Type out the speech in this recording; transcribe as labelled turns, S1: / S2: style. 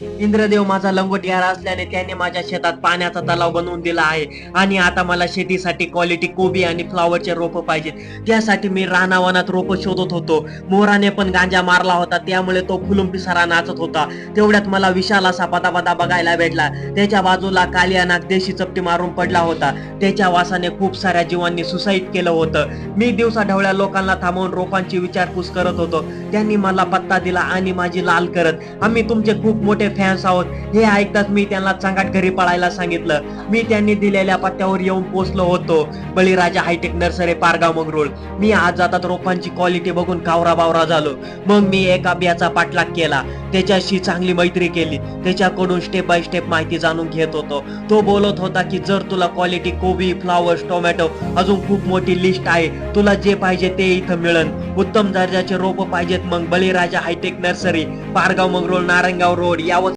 S1: इंद्रदेव माझा लंगोटियारा असल्याने त्याने माझ्या शेतात पाण्याचा तलाव बनवून दिला आहे. आणि आता मला शेतीसाठी क्वालिटी कोबी आणि फ्लावरचे रोप पाहिजेत. त्यासाठी मी रानावनात रोप शोधत होतो. मोराने पण गांजा मारला होता. त्यामुळे तो फुलून पिसारा नाचत होता. तेवढ्यात मला विशाल असा पदापदा बघायला भेटला. त्याच्या बाजूला कालिया नाग देशी चपटी मारून पडला होता. त्याच्या वासाने खूप साऱ्या जीवांनी सुसाईड केलं होतं. मी दिवसा ढवळ्या लोकांना थांबवून रोपांची विचारपूस करत होतो. त्यांनी मला पत्ता दिला आणि माझी लाल करत आम्ही तुमचे खूप मोठे फॅन्स आहोत. हे ऐकताच मी त्यांना चांगाट घरी पळायला सांगितलं. मी त्यांनी दिलेल्या पत्त्यावर येऊन पोचलो होतो. Baliraja hi-tech nursery Pargaon Mangrul. मी आज जातात रोपांची क्वालिटी बघून कावरा बावरा झालो. मग मी एका बियाचा पाठलाग केला. त्याच्याशी चांगली मैत्री केली. त्याच्याकडून स्टेप बाय स्टेप माहिती जाणून घेत होतो. तो बोलत होता की जर तुला क्वालिटी कोबी फ्लावर्स टोमॅटो अजून खूप मोठी लिस्ट आहे. तुला जे पाहिजे ते इथं मिळन. उत्तम दर्जाचे रोप पाहिजेत. मग Baliraja hi-tech nursery Pargaon Mangrul Narangaon road या